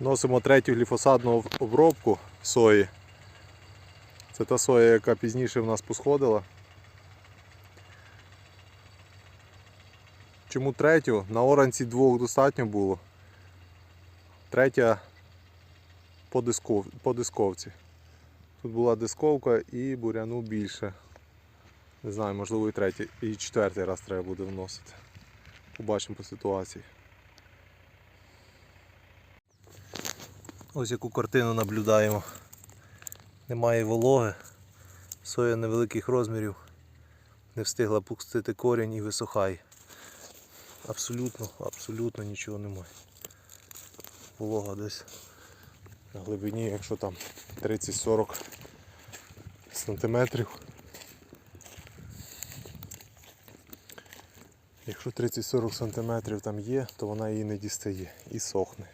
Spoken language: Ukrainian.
Носимо третю гліфосатну обробку сої. Це та соя, яка пізніше в нас посходила. Чому третю? На оранці двох достатньо було. Третя по, дисков... по дисковці. Тут була дисковка і буряну більше. Не знаю, можливо і третій, і четвертий раз треба буде вносити. Побачимо по ситуації. Ось яку картину наблюдаємо. Немає вологи, соя невеликих розмірів, не встигла пустити корінь і висохає. Абсолютно, абсолютно нічого немає. Волога десь на глибині, якщо там 30-40 сантиметрів. Якщо 30-40 сантиметрів там є, то вона її не дістає і сохне.